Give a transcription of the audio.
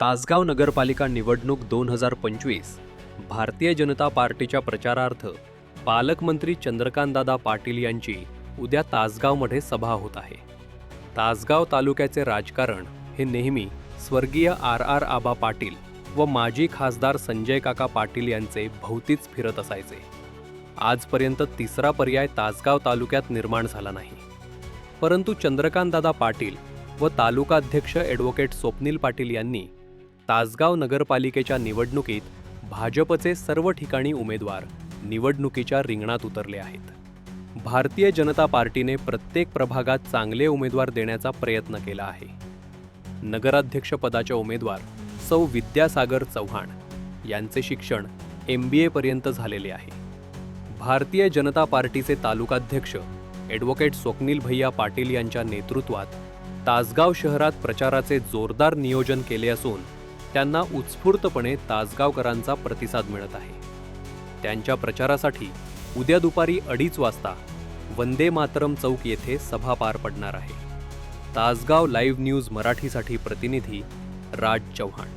तासगाव नगरपालिका निवडणूक दोन हजार पंचवीस भारतीय जनता पार्टीच्या प्रचारार्थ पालकमंत्री चंद्रकांतदादा पाटील यांची उद्या तासगावमध्ये सभा होत आहे. तासगाव तालुक्याचे राजकारण हे नेहमी स्वर्गीय आर आर आबा पाटील व माजी खासदार संजय काका पाटील यांचे भोवतीच फिरत असायचे. आजपर्यंत तिसरा पर्याय तासगाव तालुक्यात निर्माण झाला नाही. परंतु चंद्रकांतदादा पाटील व तालुकाध्यक्ष ॲडव्होकेट स्वप्नील पाटील यांनी तासगाव नगरपालिकेच्या निवडणुकीत भाजपचे सर्व ठिकाणी उमेदवार निवडणुकीच्या रिंगणात उतरले आहेत. भारतीय जनता पार्टीने प्रत्येक प्रभागात चांगले उमेदवार देण्याचा प्रयत्न केला आहे. नगराध्यक्षपदाच्या उमेदवार सौ विद्यासागर चव्हाण यांचे शिक्षण एम बी एपर्यंत झालेले आहे. भारतीय जनता पार्टीचे तालुकाध्यक्ष ॲडव्होकेट स्वप्नील भैया पाटील यांच्या नेतृत्वात तासगाव शहरात प्रचाराचे जोरदार नियोजन केले असून त्यांना उत्स्फूर्तपणे तासगावकरांचा प्रतिसाद मिळत आहे. त्यांच्या प्रचारासाठी उद्या दुपारी अडीच वाजता वंदे मातरम चौक येथे सभा पार पडणार आहे. तासगाव लाईव्ह न्यूज मराठीसाठी प्रतिनिधी राज चव्हाण.